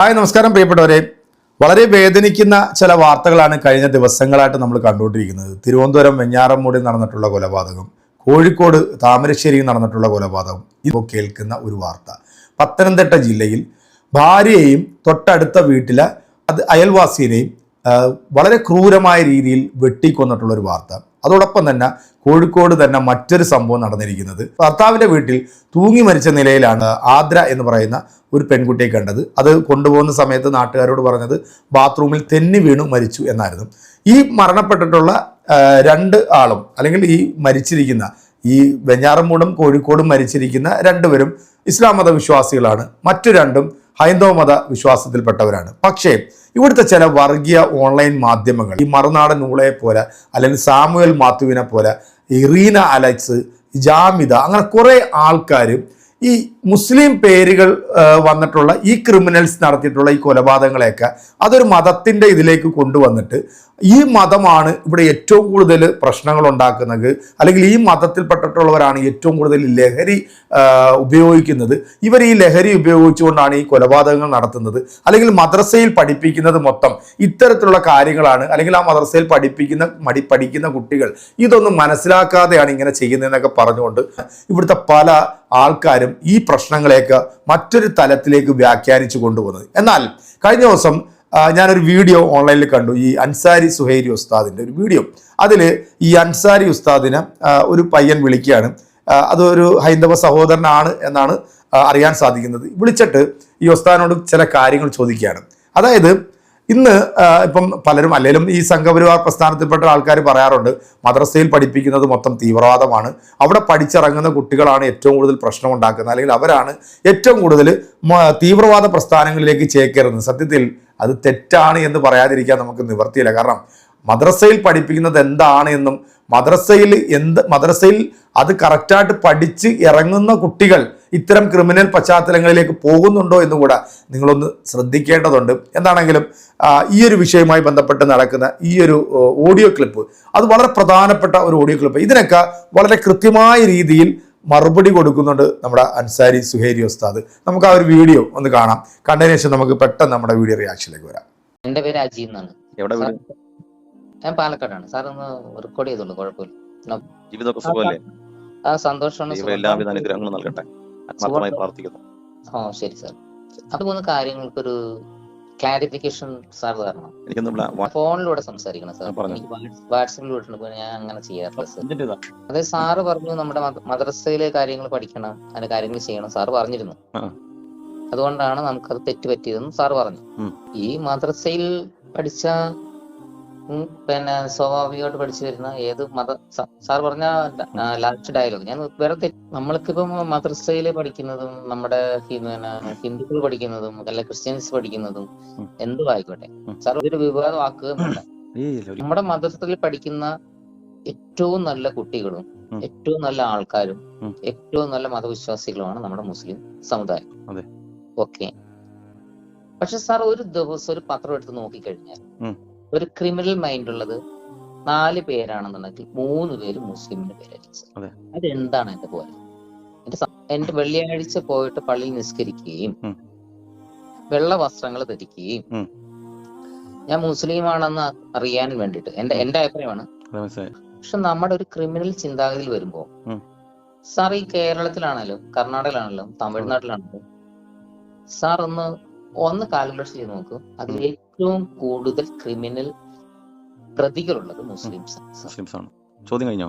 Hi നമസ്കാരം പ്രിയപ്പെട്ടവരെ. വളരെ വേദനിക്കുന്ന ചില വാർത്തകളാണ് കഴിഞ്ഞ ദിവസങ്ങളായിട്ട് നമ്മൾ കണ്ടുകൊണ്ടിരിക്കുന്നത്. തിരുവനന്തപുരം വെഞ്ഞാറമ്മൂടിൽ നടന്നിട്ടുള്ള കൊലപാതകം കോഴിക്കോട് താമരശ്ശേരിയിൽ നടന്നിട്ടുള്ള കൊലപാതകം ഇപ്പോൾ കേൾക്കുന്ന ഒരു വാർത്ത. പത്തനംതിട്ട ജില്ലയിൽ ഭാര്യയെയും തൊട്ടടുത്ത വീട്ടിലെ അത് അയൽവാസിയെയും വളരെ ക്രൂരമായ രീതിയിൽ വെട്ടിക്കൊന്നിട്ടുള്ള ഒരു വാർത്ത. അതോടൊപ്പം തന്നെ കോഴിക്കോട് തന്നെ മറ്റൊരു സംഭവം നടന്നിരിക്കുന്നത്. ഭർത്താവിന്റെ വീട്ടിൽ തൂങ്ങി മരിച്ച നിലയിലാണ് ആദ്ര എന്ന് പറയുന്ന ഒരു പെൺകുട്ടിയെ കണ്ടത്. അത് കൊണ്ടുപോകുന്ന സമയത്ത് നാട്ടുകാരോട് പറഞ്ഞത് ബാത്റൂമിൽ തെന്നി വീണു മരിച്ചു എന്നായിരുന്നു. ഈ മരണപ്പെട്ടിട്ടുള്ള രണ്ട് ആളും അല്ലെങ്കിൽ ഈ മരിച്ചിരിക്കുന്ന ഈ വെഞ്ഞാറമൂടും കോഴിക്കോടും മരിച്ചിരിക്കുന്ന രണ്ടുപേരും ഇസ്ലാം മത വിശ്വാസികളാണ് മറ്റു രണ്ടും ഹൈന്ദവ മത വിശ്വാസത്തിൽപ്പെട്ടവരാണ്. പക്ഷേ ഇവിടുത്തെ ചില വർഗീയ ഓൺലൈൻ മാധ്യമങ്ങൾ ഈ മറുനാടൻ ഊളയെ പോലെ അല്ലെങ്കിൽ സാമുവൽ മാത്യുവിനെ പോലെ ഇറീന അലക്സ് ജാമിത അങ്ങനെ കുറേ ആൾക്കാർ ഈ മുസ്ലിം പേരുകൾ വന്നിട്ടുള്ള ഈ ക്രിമിനൽസ് നടത്തിയിട്ടുള്ള ഈ കൊലപാതകങ്ങളെയൊക്കെ അതൊരു മതത്തിന്റെ ഇതിലേക്ക് കൊണ്ടുവന്നിട്ട് ഈ മതമാണ് ഇവിടെ ഏറ്റവും കൂടുതൽ പ്രശ്നങ്ങൾ ഉണ്ടാക്കുന്നത്. അല്ലെങ്കിൽ ഈ മതത്തിൽപ്പെട്ടിട്ടുള്ളവരാണ് ഏറ്റവും കൂടുതൽ ലഹരി ഉപയോഗിക്കുന്നത്. ഇവർ ഈ ലഹരി ഉപയോഗിച്ചുകൊണ്ടാണ് ഈ കൊലപാതകങ്ങൾ നടത്തുന്നത്. അല്ലെങ്കിൽ മദ്രസയിൽ പഠിപ്പിക്കുന്നത് മൊത്തം ഇത്തരത്തിലുള്ള കാര്യങ്ങളാണ്. അല്ലെങ്കിൽ ആ മദ്രസയിൽ പഠിപ്പിക്കുന്ന മടി പഠിക്കുന്ന കുട്ടികൾ ഇതൊന്നും മനസ്സിലാക്കാതെയാണ് ഇങ്ങനെ ചെയ്യുന്നതെന്നൊക്കെ പറഞ്ഞുകൊണ്ട് ഇവിടുത്തെ പല ആൾക്കാരും ഈ പ്രശ്നങ്ങളെയൊക്കെ മറ്റൊരു തലത്തിലേക്ക് വ്യാഖ്യാനിച്ചു കൊണ്ടുപോകുന്നത്. എന്നാൽ കഴിഞ്ഞ ദിവസം ഞാനൊരു വീഡിയോ ഓൺലൈനിൽ കണ്ടു. ഈ അൻസാരി സുഹൈരി ഉസ്താദിന്റെ ഒരു വീഡിയോ. അതിൽ ഈ അൻസാരി ഉസ്താദിനെ ഒരു പയ്യൻ വിളിക്കുകയാണ്. അതൊരു ഹൈന്ദവ സഹോദരനാണ് എന്നാണ് അറിയാൻ സാധിക്കുന്നത്. വിളിച്ചിട്ട് ഈ ഉസ്താദിനോട് ചില കാര്യങ്ങൾ ചോദിക്കുകയാണ്. അതായത് ഇന്ന് ഇപ്പം പലരും അല്ലെങ്കിലും ഈ സംഘപരിവാർ പ്രസ്ഥാനത്തിൽപ്പെട്ട ആൾക്കാർ പറയാറുണ്ട് മദ്രസയിൽ പഠിപ്പിക്കുന്നത് മൊത്തം തീവ്രവാദമാണ്. അവിടെ പഠിച്ചിറങ്ങുന്ന കുട്ടികളാണ് ഏറ്റവും കൂടുതൽ പ്രശ്നം ഉണ്ടാക്കുന്നത് അല്ലെങ്കിൽ അവരാണ് ഏറ്റവും കൂടുതൽ തീവ്രവാദ പ്രസ്ഥാനങ്ങളിലേക്ക് ചേക്കേറുന്നത്. സത്യത്തിൽ അത് തെറ്റാണ് എന്ന് പറയാതിരിക്കാൻ നമുക്ക് നിവർത്തിയില്ല കാരണം മദ്രസയിൽ പഠിപ്പിക്കുന്നത് എന്താണ് എന്നും മദ്രസയിൽ എന്ത് മദ്രസയിൽ അത് കറക്റ്റായിട്ട് പഠിച്ച് ഇറങ്ങുന്ന കുട്ടികൾ ഇത്തരം ക്രിമിനൽ പശ്ചാത്തലങ്ങളിലേക്ക് പോകുന്നുണ്ടോ എന്ന് കൂടെ നിങ്ങളൊന്ന് ശ്രദ്ധിക്കേണ്ടതുണ്ട്. എന്താണെങ്കിലും ഈ ഒരു വിഷയവുമായി ബന്ധപ്പെട്ട് നടക്കുന്ന ഈ ഒരു ഓഡിയോ ക്ലിപ്പ് അത് വളരെ പ്രധാനപ്പെട്ട ഒരു ഓഡിയോ ക്ലിപ്പ് ഇതിനൊക്കെ വളരെ കൃത്യമായ രീതിയിൽ മറുപടി കൊടുക്കുന്നുണ്ട് നമ്മുടെ അൻസാരി സുഹേരി ഉസ്താദ്. നമുക്ക് ആ ഒരു വീഡിയോ ഒന്ന് കാണാം. കണ്ടതിനു ശേഷം നമുക്ക് പെട്ടെന്ന് നമ്മുടെ വീഡിയോ റിയാക്ഷനിലേക്ക് വരാം. എന്റെ പേര് അജി എന്നാണ്. ഞാൻ പാലക്കാടാണ്. സാർ ഒന്ന് റെക്കോർഡ് ചെയ്തോളൂ കുഴപ്പമില്ല. ജീവിതമൊക്കെ സുഖമല്ലേ? ആ സന്തോഷമാണ് എല്ലാവിധ അനുഗ്രഹങ്ങളും നൽകട്ടെ. ആത്മാർത്ഥമായി പ്രാർത്ഥിക്കുന്നു. ഓ ശരി സാർ. അത് മൂന്ന് കാര്യങ്ങൾക്കൊരു ക്ലാരിഫിക്കേഷൻ സാർ തരണം. എനിക്ക് ഫോണിലൂടെ സംസാരിക്കണം സാർ. ആ, പറഞ്ഞോ. എനിക്ക് വാട്സ്- വാട്സാപ്പിൽ വിട്ടിട്ടുണ്ട് ഞാൻ അങ്ങനെ ചെയ്യാറില്ല സാർ. അതെ സാറ് പറഞ്ഞു നമ്മുടെ മദ- മദ്രസയിലെ കാര്യങ്ങൾ പഠിക്കണം അതിന്റെ കാര്യങ്ങൾ ചെയ്യണം സാർ പറഞ്ഞിരുന്നു. അതുകൊണ്ടാണ് നമുക്കത് തെറ്റ് സാർ പറഞ്ഞു. ഈ മദ്രസയിൽ പഠിച്ച പിന്നെ സ്വാഭാവികമായിട്ട് പഠിച്ചു വരുന്ന ഏത് മത സാർ പറഞ്ഞ ലാസ്റ്റ് ഡയലോഗ് ഞാൻ വേറെ നമ്മൾക്കിപ്പം മദ്രസയിൽ പഠിക്കുന്നതും നമ്മുടെ ഹിന്ദുക്കൾ പഠിക്കുന്നതും അല്ല ക്രിസ്ത്യൻസ് പഠിക്കുന്നതും എന്തു ആയിക്കോട്ടെ. സാർ ഒരു വിവാദമാക്കുകയും വേണ്ട ഏയ് ഇല്ല, ഒരു- നമ്മുടെ മദ്രസയിൽ പഠിക്കുന്ന ഏറ്റവും നല്ല കുട്ടികളും ഏറ്റവും നല്ല ആൾക്കാരും ഏറ്റവും നല്ല മതവിശ്വാസികളുമാണ് നമ്മുടെ മുസ്ലിം സമുദായം. ഓക്കെ. പക്ഷെ സാർ ഒരു ദിവസം ഒരു പത്രം എടുത്ത് നോക്കിക്കഴിഞ്ഞാൽ. ഒരു ക്രിമിനൽ മൈൻഡ് ഉള്ളത് നാല് പേരാണെന്നുണ്ടെങ്കിൽ മൂന്ന് പേര് മുസ്ലിമിന്റെ പേരായിരിക്കും അതെന്താണ് എന്റെ പോലെ എന്റെ എന്റെ വെള്ളിയാഴ്ച പോയിട്ട് പള്ളിയിൽ നിസ്കരിക്കുകയും വെള്ള വസ്ത്രങ്ങൾ ധരിക്കുകയും ഞാൻ മുസ്ലിമാണെന്ന് അറിയാൻ വേണ്ടിട്ട് എന്റെ എന്റെ അഭിപ്രായമാണ്. പക്ഷെ നമ്മുടെ ഒരു ക്രിമിനൽ ചിന്താഗതിയിൽ വരുമ്പോ. സാർ ഈ കേരളത്തിലാണല്ലോ കർണാടകയിലാണല്ലോ തമിഴ്നാട്ടിലാണല്ലോ സാർ ഒന്ന് ഒന്ന് കാൽക്കുലേഷൻ ചെയ്ത് നോക്കൂ. അതിൽ ഉം. ഏറ്റവും കൂടുതൽ ക്രിമിനൽ പ്രതികളുള്ളത് മുസ്ലിംസ് ആണ് മുസ്ലിംസ് ആണ്. ചോദ്യം കഴിഞ്ഞോ?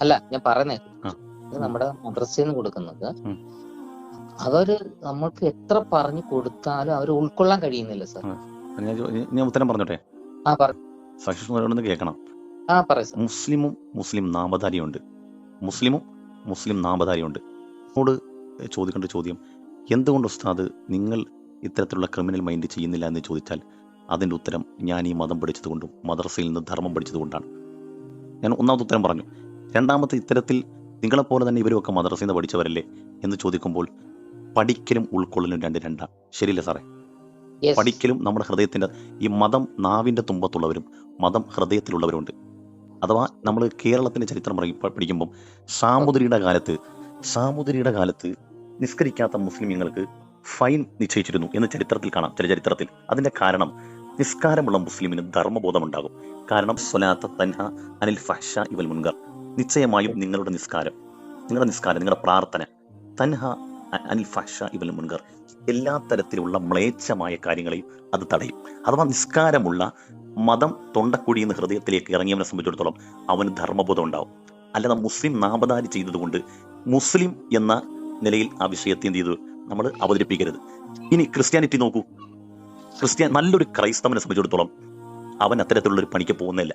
അല്ല ഞാൻ പറഞ്ഞേ നമ്മുടെ മദ്രസയിൽ നിന്ന് കൊടുക്കുന്നത്. അവർ നമ്മൾക്ക് എത്ര പറഞ്ഞു കൊടുത്താലും അവർ ഉൾക്കൊള്ളാൻ കഴിയുന്നില്ല സർ ഞാൻ ഉത്തരം പറഞ്ഞോട്ടെ? ആ പറ സഹിഷ്ണുതയോടൊന്ന് കേൾക്കണം. ആ പറ മുസ്ലിമും മുസ്ലിം നാമധാരിയുണ്ട്. മുസ്ലിമും മുസ്ലിം നാമധാരിയുണ്ട്. എന്നോട് ചോദിക്കേണ്ട ചോദ്യം എന്തുകൊണ്ട് ഉസ്താദ് നിങ്ങൾ ഇത്തരത്തിലുള്ള ക്രിമിനൽ മൈൻഡ് ചെയ്യുന്നില്ല എന്ന് ചോദിച്ചാൽ അതിന്റെ ഉത്തരം ഞാൻ ഈ മതം പഠിച്ചതുകൊണ്ടും മദ്രസയിൽ നിന്ന് ധർമ്മം പഠിച്ചതുകൊണ്ടാണ്. ഞാൻ ഒന്നാമത്തെ ഉത്തരം പറഞ്ഞു. രണ്ടാമത്തെ ഇത്തരത്തിൽ നിങ്ങളെപ്പോലെ തന്നെ ഇവരുമൊക്കെ മദ്രസയിൽ നിന്ന് പഠിച്ചവരല്ലേ എന്ന് ചോദിക്കുമ്പോൾ പഠിക്കലും ഉൾക്കൊള്ളലും രണ്ട് രണ്ടാണ് ശരിയല്ലേ സാറേ? പഠിക്കലും നമ്മുടെ ഹൃദയത്തിന്റെ ഈ മതം നാവിന്റെ തുമ്പത്തുള്ളവരും മതം ഹൃദയത്തിലുള്ളവരുണ്ട്. അഥവാ നമ്മൾ കേരളത്തിന്റെ ചരിത്രം പഠിക്കുമ്പം സാമുദ്രിയുടെ കാലത്ത് സാമുദ്രിയുടെ കാലത്ത് നിസ്കരിക്കാത്ത മുസ്ലിമീങ്ങൾക്ക് ഫൈൻ നിശ്ചയിച്ചിരുന്നു എന്ന് ചരിത്രത്തിൽ കാണാം ചില ചരിത്രത്തിൽ. അതിന്റെ കാരണം നിസ്കാരമുള്ള മുസ്ലിമിന് ധർമ്മബോധമുണ്ടാകും. കാരണം സ്വലാത്ത തന്ന അനിൽ ഫഹ്ഷ ഇവൽ മുൻകർ. നിശ്ചയമായും നിങ്ങളുടെ നിസ്കാരം നിങ്ങളുടെ നിസ്കാരം നിങ്ങളുടെ പ്രാർത്ഥന തൻഹ അനിൽ ഫഹ്ഷ ഇവൽ മുൻകർ എല്ലാ തരത്തിലുള്ള മ്ലേച്ഛമായ കാര്യങ്ങളെയും അത് തടയും. അഥവാ നിസ്കാരമുള്ള മതം തൊണ്ടക്കുഴിയിൽ നിന്ന് ഹൃദയത്തിലേക്ക് ഇറങ്ങിയവനെ സംബന്ധിച്ചിടത്തോളം അവന് ധർമ്മബോധം ഉണ്ടാവും. അല്ലാതെ മുസ്ലിം നാമധാരി ചെയ്തതുകൊണ്ട് മുസ്ലിം എന്ന നിലയിൽ ആ വിഷയത്തെ എന്ത് ചെയ്തു? നമ്മൾ അവതരിപ്പിക്കരുത്. ഇനി ക്രിസ്ത്യാനിറ്റി നോക്കൂ. ക്രിസ്ത്യാൻ നല്ലൊരു ക്രൈസ്തവനെ സംബന്ധിച്ചിടത്തോളം അവൻ അത്തരത്തിലുള്ള ഒരു പണിക്ക് പോകുന്നില്ല.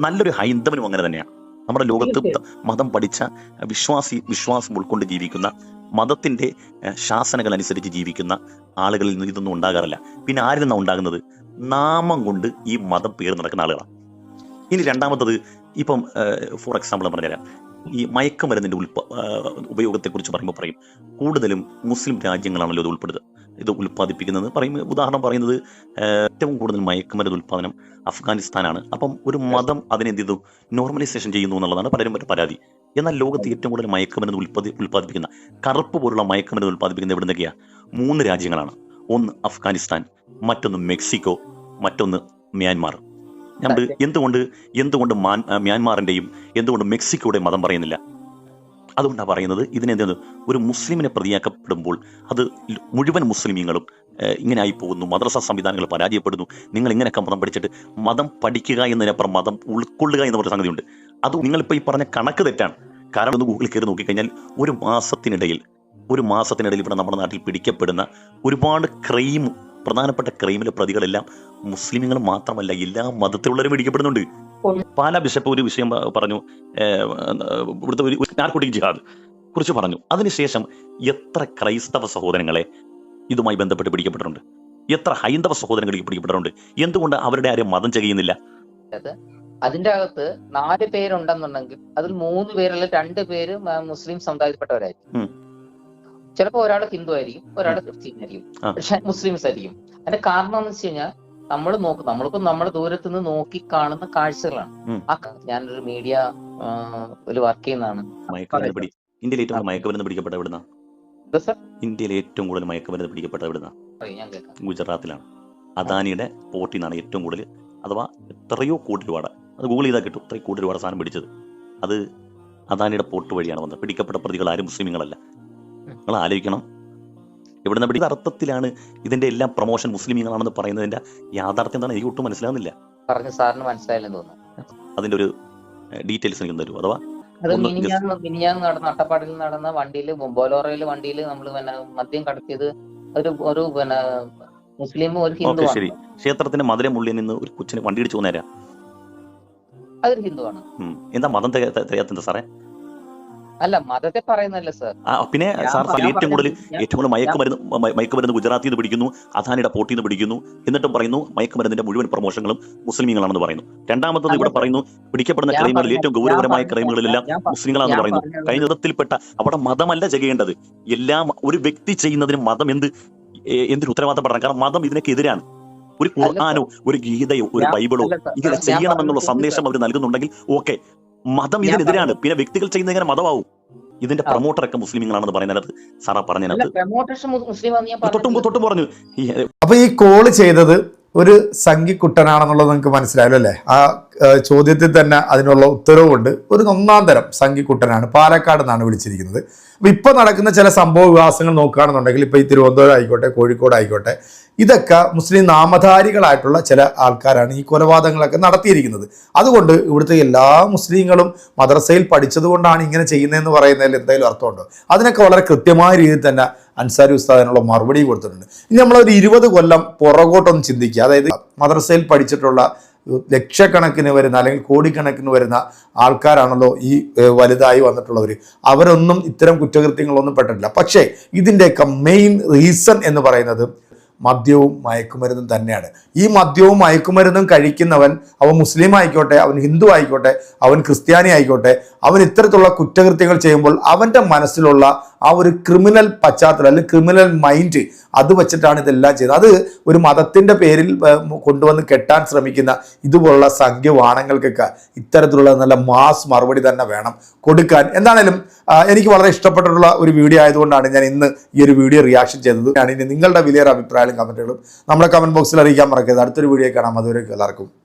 നല്ലൊരു ഹൈന്ദവനും അങ്ങനെ തന്നെയാണ് നമ്മുടെ ലോകത്ത് മതം പഠിച്ച വിശ്വാസി വിശ്വാസം ഉൾക്കൊണ്ട് ജീവിക്കുന്ന മതത്തിന്റെ ശാസനകൾ അനുസരിച്ച് ജീവിക്കുന്ന ആളുകളിൽ നിന്ന് ഇതൊന്നും ഉണ്ടാകാറില്ല. പിന്നെ ആരിൽ നിന്നാണ് ഉണ്ടാകുന്നത്? നാമം കൊണ്ട് ഈ മതം പേര് നടക്കുന്ന ആളുകളാണ് ഇനി രണ്ടാമത്തത് ഇപ്പം ഫോർ എക്സാമ്പിൾ പറഞ്ഞുതരാം. ഈ മയക്കുമരുന്നിന്റെ ഉൽപ്പ ഉപയോഗത്തെക്കുറിച്ച് പറയുമ്പോൾ പറയും. കൂടുതലും മുസ്ലിം രാജ്യങ്ങളാണല്ലോ ഇത് ഉൾപ്പെടുന്നത് ഇത് ഉൽപ്പാദിപ്പിക്കുന്നത് പറയും. ഉദാഹരണം പറയുന്നത് ഏറ്റവും കൂടുതൽ മയക്കുമരുന്ന് ഉൽപ്പാദനം അഫ്ഗാനിസ്ഥാനാണ്. അപ്പം ഒരു മതം അതിനെന്ത് ചെയ്തു നോർമലൈസേഷൻ ചെയ്യുന്നു എന്നുള്ളതാണ് പലരും ഒരു പരാതി. എന്നാൽ ലോകത്ത് ഏറ്റവും കൂടുതൽ മയക്കുമരുന്ന് ഉൽപ്പാദി ഉൽപ്പാദിപ്പിക്കുന്ന കറുപ്പ് പോലുള്ള മയക്കുമരുന്ന് ഉൽപ്പാദിപ്പിക്കുന്ന എവിടെ നിന്നൊക്കെയാണ് മൂന്ന് രാജ്യങ്ങളാണ്. ഒന്ന് അഫ്ഗാനിസ്ഥാൻ മറ്റൊന്ന് മെക്സിക്കോ മറ്റൊന്ന് മ്യാൻമാർ. ഞാൻ എന്തുകൊണ്ട് എന്തുകൊണ്ട് മ്യാൻമാറിന്റെയും എന്തുകൊണ്ട് മെക്സിക്കോയുടെ മതം പറയുന്നില്ല? അതുകൊണ്ടാണ് പറയുന്നത് ഇതിനെന്താണ് ഒരു മുസ്ലിമിനെ പ്രതിയാക്കപ്പെടുമ്പോൾ അത് മുഴുവൻ മുസ്ലിമീങ്ങളും ഇങ്ങനെ ആയി പോകുന്നു മദ്രസ സംവിധാനങ്ങൾ പരാജയപ്പെടുന്നു നിങ്ങൾ ഇങ്ങനെയൊക്കെ മതം പഠിച്ചിട്ട് മതം പഠിക്കുക എന്നതിനപ്പുറം മതം ഉൾക്കൊള്ളുക എന്ന സംഗതി സംഗതിയുണ്ട്. അത് നിങ്ങളിപ്പോൾ ഈ പറഞ്ഞ കണക്ക് തെറ്റാണ്. കാരണം ഒന്ന് ഗൂഗിളിൽ കയറി നോക്കിക്കഴിഞ്ഞാൽ ഒരു മാസത്തിനിടയിൽ ഒരു മാസത്തിനിടയിൽ ഇവിടെ നമ്മുടെ നാട്ടിൽ പിടിക്കപ്പെടുന്ന ഒരുപാട് ക്രൈം പ്രധാനപ്പെട്ട ക്രൈമിലെ പ്രതികളെല്ലാം മുസ്ലിമുകൾ മാത്രമല്ല എല്ലാ മതത്തിലുള്ളവരും പിടിക്കപ്പെടുന്നുണ്ട് പാലാ ബിഷപ്പ് ഒരു വിഷയം പറഞ്ഞു. ഇവിടുത്തെ ഒരു നാർക്കോട്ടിക് ജിഹാദ് കുറിച്ച് പറഞ്ഞു. അതിനുശേഷം എത്ര ക്രൈസ്തവ സഹോദരങ്ങളെ ഇതുമായി ബന്ധപ്പെട്ട് പിടിക്കപ്പെട്ടിട്ടുണ്ട്? എത്ര ഹൈന്ദവ സഹോദരങ്ങൾ പിടിക്കപ്പെട്ടിട്ടുണ്ട്? എന്തുകൊണ്ട് അവരുടെ ആരും മതം ചെയ്യുന്നില്ല? അതിന്റെ അകത്ത് നാല് പേരുണ്ടെന്നുണ്ടെങ്കിൽ അതിൽ മൂന്ന് പേരല്ല രണ്ട് പേര് മുസ്ലിം സമുദായത്തിൽപ്പെട്ടവരായിരിക്കും. ഉം. ചിലപ്പോ ഒരാൾ ഹിന്ദു ആയിരിക്കും ഒരാൾ ക്രിസ്ത്യൻ ആയിരിക്കും പക്ഷെ മുസ്ലിംസ് ആയിരിക്കും. അതിന്റെ കാരണം എന്ന് വെച്ച് കഴിഞ്ഞാൽ നമ്മൾ നോക്കും നമ്മളിപ്പോ നമ്മുടെ ദൂരത്ത് നിന്ന് നോക്കി കാണുന്ന കാഴ്ചകളാണ്. ആ ഞാനൊരു മീഡിയ ഒരു വർക്ക് ചെയ്യുന്നതാണ്. ഇന്ത്യയിൽ ഏറ്റവും മയക്കുമരുന്ന് പിടിക്കപ്പെട്ട എവിടുന്ന? ഇന്ത്യയിൽ ഏറ്റവും കൂടുതൽ മയക്കുമരുന്ന് പിടിക്കപ്പെട്ട എവിടുന്ന? ഗുജറാത്തിലാണ്. അദാനിയുടെ പോർട്ടിൽ നിന്നാണ് ഏറ്റവും കൂടുതൽ അഥവാ എത്രയോ കോടി രൂപയുടെ അത് ഗൂഗിൾ ചെയ്താൽ കിട്ടും ഇത്രയും കോടി രൂപയുടെ സാധനം പിടിച്ചത്. അത് അദാനിയുടെ പോർട്ട് വഴിയാണ് വന്നത്. പിടിക്കപ്പെട്ട പ്രതികൾ ആരും മുസ്ലിമുകളല്ല നിങ്ങൾ ആലോചിക്കണം ഇവിടുന്ന് പിടി അർത്ഥത്തിലാണ് ഇതിന്റെ എല്ലാം പ്രൊമോഷൻ മുസ്ലിമീങ്ങളാണെന്ന് പറയുന്നതിന്റെ യാഥാർത്ഥ്യം എന്താണ്? എനിക്ക് ഒട്ടും മനസ്സിലാകുന്നില്ല പറഞ്ഞു സാറിന് മനസ്സിലായില്ലെന്ന് തോന്നുന്നു. അതിന്റെ ഒരു ഡീറ്റെയിൽസ് എനിക്ക് തരൂ. അഥവാ മിനിഞ്ഞാന്ന് നടന്ന അട്ടപ്പാടിൽ നടന്ന വണ്ടിയിൽ ബൊലോറയിൽ വണ്ടിയിൽ നമ്മൾ പിന്നെ മദ്യം കടത്തിയത് ഒരു ഒരു പിന്നെ മുസ്ലിം ഒരു ഹിന്ദു ശരി. ക്ഷേത്രത്തിന്റെ മധുരമുള്ളിൽ നിന്ന് ഒരു കൊച്ചിന് വണ്ടി ഇടിച്ചു നേരാ അതൊരു ഹിന്ദുവാണ് എന്താ മതം തികയാത്ത സാറേ? അല്ല മതത്തെ പറയുന്നല്ല സർ പിന്നെ സാർ ഏറ്റവും കൂടുതൽ ഏറ്റവും കൂടുതൽ മയക്കുമരുന്ന് മയക്കുമരുന്ന് ഗുജറാത്തിൽ നിന്ന് പിടിക്കുന്നു അധാനിയുടെ പോട്ടിൽ നിന്ന് പിടിക്കുന്നു എന്നിട്ടും പറയുന്നു മയക്കുമരുന്നിന്റെ മുഴുവൻ പ്രമോഷങ്ങളും മുസ്ലിമീങ്ങളാണെന്ന് പറയുന്നു. രണ്ടാമത്തത് ഇവിടെ പറയുന്നു പിടിക്കപ്പെടുന്ന ക്രൈമുകളിൽ ഏറ്റവും ഗൗരവപരമായ ക്രൈമുകളിലെല്ലാം മുസ്ലിങ്ങളാണെന്ന് പറയുന്നു. കഴിഞ്ഞ വിധത്തിൽപ്പെട്ട അവിടെ മതമല്ല ചെയ്യേണ്ടത്. എല്ലാം ഒരു വ്യക്തി ചെയ്യുന്നതിന് മതം എന്ത് എന്തിനു ഉത്തരവാദിത്തം പറയണം കാരണം മതം ഇതിനൊക്കെ എതിരാണ്. ഒരു ഖുർആാനോ ഒരു ഗീതയോ ഒരു ബൈബിളോ ഇങ്ങനെ ചെയ്യണമെന്നുള്ള സന്ദേശം അവർ നൽകുന്നുണ്ടെങ്കിൽ ഓക്കെ മതം ഇതിനെതിരാണ് പിന്നെ വ്യക്തികൾ ചെയ്യുന്ന എങ്ങനെ മതമാവും. ഇതിന്റെ. പ്രൊമോട്ടറൊക്കെ മുസ്ലിങ്ങളാണെന്ന് പറയുന്നത് സാറാ പറഞ്ഞു പറഞ്ഞതിനകത്ത് തൊട്ടും തൊട്ടും പറഞ്ഞു. അപ്പൊ ഈ കോൾ ചെയ്തത് ഒരു സംഘിക്കുട്ടനാണെന്നുള്ളത് നിങ്ങൾക്ക് മനസ്സിലായല്ലോ അല്ലേ? ആ ചോദ്യത്തിൽ തന്നെ അതിനുള്ള ഉത്തരവുമുണ്ട് ഒരു ഒന്നാം തരം സംഘിക്കുട്ടനാണ്. പാലക്കാട് നിന്നാണ് വിളിച്ചിരിക്കുന്നത്. അപ്പോൾ ഇപ്പോൾ നടക്കുന്ന ചില സംഭവ വികാസങ്ങൾ നോക്കുകയാണെന്നുണ്ടെങ്കിൽ ഇപ്പോൾ ഈ തിരുവനന്തപുരം ആയിക്കോട്ടെ കോഴിക്കോട് ആയിക്കോട്ടെ ഇതൊക്കെ മുസ്ലിം നാമധാരികളായിട്ടുള്ള ചില ആൾക്കാരാണ് ഈ കൊലപാതകങ്ങളൊക്കെ നടത്തിയിരിക്കുന്നത്. അതുകൊണ്ട് ഇവിടുത്തെ എല്ലാ മുസ്ലിങ്ങളും മദ്രസയിൽ പഠിച്ചതുകൊണ്ടാണ് ഇങ്ങനെ ചെയ്യുന്നതെന്ന് പറയുന്നതിൽ എന്തെങ്കിലും അർത്ഥമുണ്ടോ? അതിനൊക്കെ വളരെ കൃത്യമായ രീതിയിൽ തന്നെ അൻസാരി ഉസ്താദിനുള്ള മറുപടി കൊടുത്തിട്ടുണ്ട്. ഇനി നമ്മളൊരു ഇരുപത് കൊല്ലം പുറകോട്ടൊന്ന് ചിന്തിക്കുക. അതായത് മദ്രസയിൽ പഠിച്ചിട്ടുള്ള ലക്ഷക്കണക്കിന് വരുന്ന അല്ലെങ്കിൽ കോടിക്കണക്കിന് വരുന്ന ആൾക്കാരാണല്ലോ ഈ വലുതായി വന്നിട്ടുള്ളവർ അവരൊന്നും ഇത്തരം കുറ്റകൃത്യങ്ങളൊന്നും പെട്ടിട്ടില്ല. പക്ഷേ ഇതിന്റെയൊക്കെ മെയിൻ റീസൺ എന്ന് പറയുന്നത് മദ്യവും മയക്കുമരുന്നും തന്നെയാണ്. ഈ മദ്യവും മയക്കുമരുന്നും കഴിക്കുന്നവൻ അവൻ മുസ്ലിം ആയിക്കോട്ടെ അവൻ ഹിന്ദു ആയിക്കോട്ടെ അവൻ ക്രിസ്ത്യാനി ആയിക്കോട്ടെ അവൻ ഇത്തരത്തിലുള്ള കുറ്റകൃത്യങ്ങൾ ചെയ്യുമ്പോൾ അവന്റെ മനസ്സിലുള്ള ആ ഒരു ക്രിമിനൽ പശ്ചാത്തലം അല്ലെങ്കിൽ ക്രിമിനൽ മൈൻഡ് അത് വെച്ചിട്ടാണ് ഇതെല്ലാം ചെയ്യുന്നത് അത് ഒരു മതത്തിന്റെ പേരിൽ കൊണ്ടുവന്ന് കെട്ടാൻ ശ്രമിക്കുന്ന ഇതുപോലുള്ള സംഖ്യവാണങ്ങൾക്കൊക്കെ ഇത്തരത്തിലുള്ള നല്ല മാസ് മറുപടി തന്നെ വേണം കൊടുക്കാൻ. എന്താണേലും എനിക്ക് വളരെ ഇഷ്ടപ്പെട്ടിട്ടുള്ള ഒരു വീഡിയോ ആയതുകൊണ്ടാണ് ഞാൻ ഇന്ന് ഈ ഒരു വീഡിയോ റിയാക്ഷൻ ചെയ്തത്. ഞാൻ ഇനി നിങ്ങളുടെ വിലയേറെ അഭിപ്രായങ്ങളും കമന്റുകളും നമ്മുടെ കമന്റ് ബോക്സിൽ അറിയിക്കാൻ മറക്കരുത്. അടുത്തൊരു വീഡിയോ കാണാം. അതുവരെ എല്ലാവർക്കും.